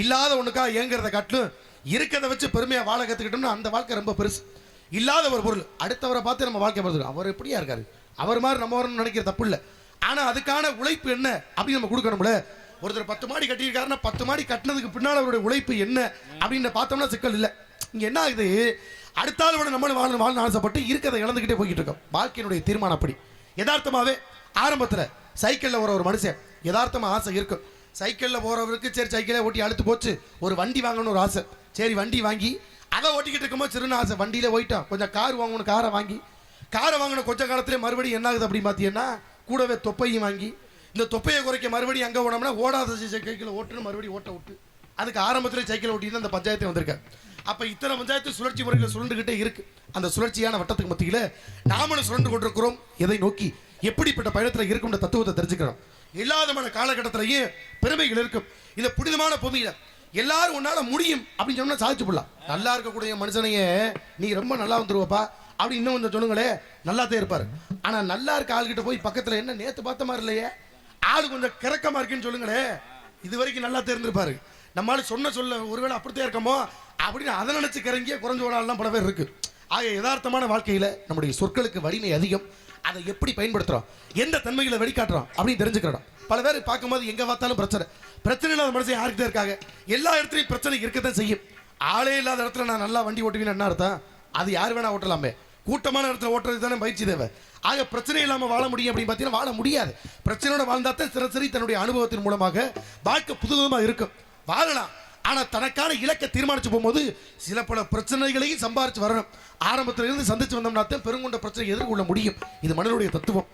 இல்லாத ஒண்ணுக்காக ஏங்குறத காட்டிலும் இருக்கிறத வச்சு பெருமையா வாழ கத்துக்கிட்டோம்னா அந்த வாழ்க்கை ரொம்ப பெருசு. இல்லாத ஒரு பொருள். அடுத்தவரை பார்த்து நம்ம வாழ்க்கை பார்த்துக்கோ அவர் எப்படியா இருக்காரு? அவர் மாதிரி நம்ம வரணும்னு நினைக்கிற தப்பு இல்லை. ஆனா அதுக்கான உழைப்பு என்ன அப்படின்னு நம்ம கொடுக்கணும்ல. ஒருத்தர் பத்து மாடி கட்டியிருக்காருன்னா பத்து மாடி கட்டினதுக்கு பின்னால் அவருடைய உழைப்பு என்ன அப்படின்னு பார்த்தோம்னா சிக்கல் இல்லை. இங்க என்ன ஆகுது? அடுத்த விட நம்மளும் வாழணும் வாழணும் ஆசைப்பட்டு இருக்கிறத இழந்துக்கிட்டே போய்கிட்டு இருக்கோம். வாழ்க்கையினுடைய தீர்மானம் அப்படி. யதார்த்தமாவே ஆரம்பத்தில் சைக்கிளில் வர ஒரு மனுஷன் யதார்த்தமா ஆசை இருக்கும். சைக்கிளில் போகிறவருக்கு சரி சைக்கிளே ஓட்டி அழுத்து போச்சு. ஒரு வண்டி வாங்கணும்னு ஒரு ஆசை. சரி வண்டி வாங்கி அதை ஓட்டிக்கிட்டு இருக்கும்போது சிறுன ஆசை வண்டியில் போயிட்டோம் கொஞ்சம் கார் வாங்கணும் காரை வாங்கி. காரை வாங்கின கொஞ்ச காலத்திலே மறுபடியும் என்ன ஆகுது அப்படின்னு பார்த்தீங்கன்னா கூடவே தொப்பையும் வாங்கி. இந்த தொப்பையை குறைக்க மறுபடியும் எங்கே ஓடோம்னா ஓடாத சைக்கிள் ஓட்டுன்னு மறுபடியும் ஓட்ட விட்டு அதுக்கு ஆரம்பத்தில் சைக்கிள் ஓட்டி தான் அந்த பஞ்சாயத்து வந்திருக்கேன் அப்போ இத்தனை பஞ்சாயத்து சுழற்சி முறைகள் சுழண்டுகிட்டே இருக்கு. அந்த சுழற்சியான வட்டத்துக்கு மத்தியில் நாமளும் சுழண்டு கொண்டிருக்கிறோம். எதை நோக்கி எப்படிப்பட்ட பயணத்தில் இருக்கும்ன்ற தத்துவத்தை தெரிஞ்சுக்கிறோம். இல்லாதமான காலகட்டத்திலேயே பெருமைகள் இருக்கும். இந்த புனிதமான பூமியில. எல்லாரும் உன்னால முடியும் அப்படின்னு சொன்னா சாதிச்சு போடலாம். நல்லா இருக்கக்கூடிய மனுஷனையே நீ ரொம்ப நல்லா வந்துருவப்பா. அப்படி இன்னும் கொஞ்சம் சொல்லுங்களே நல்லாத்தான் இருப்பாரு. ஆனா நல்லா இருக்க ஆள்கிட்ட போய் பக்கத்துல என்ன நேத்து பார்த்த மாதிரி இல்லையே? ஆள் கொஞ்சம் கிறக்கமா இருக்குன்னு சொல்லுங்களே. இது வரைக்கும் நல்லா தெரிஞ்சிருப்பாரு நம்மளால சொன்ன சொல்ல ஒருவேளை அப்படித்தான் இருக்கமோ அப்படின்னு அதை நினைச்சு கிறங்கிய குறைஞ்ச ஒரு ஆள்லாம் பல பேர் இருக்கு. ஆக யதார்த்தமான வாழ்க்கையில் நம்முடைய சொற்களுக்கு வலிமை அதிகம். அதை எப்படி பயன்படுத்துறோம்? எந்த தன்மைகளை வெளிக்காட்டுறோம் அப்படின்னு தெரிஞ்சுக்கிறோம். பல பேர் பார்க்கும்போது எங்கே பார்த்தாலும் பிரச்சனை. பிரச்சனை இல்லாத மனுஷன் யாருக்குதான் இருக்காங்க? எல்லா இடத்துலையும் பிரச்சனை இருக்கத்தான் செய்யும். ஆளே இல்லாத இடத்துல நான் நல்லா வண்டி ஓட்டுவேன்னு என்ன அர்த்தம்? அது யார் வேணா ஓட்டலாமே. கூட்டமான இடத்துல ஓட்டுறது தானே பயிற்சி தேவை. ஆக பிரச்சனை இல்லாமல் வாழ முடியும் அப்படின்னு பார்த்தீங்கன்னா வாழ முடியாது. பிரச்சனையோட வாழ்ந்தா தான் சிறசரி தன்னுடைய அனுபவத்தின் மூலமாக வாழ்க்கை புதுவிதமாக இருக்கும். வாழலாம். ஆனால் தனக்கான இலக்கை தீர்மானிச்சு போகும்போது சில பல பிரச்சனைகளையும் சம்பாதிச்சு வரணும். ஆரம்பத்துல இருந்து சந்திச்சு வந்தோம்னா தான் பெருங்கொண்ட பிரச்சனை எதிர்கொள்ள முடியும். இது மனிதனுடைய தத்துவம்.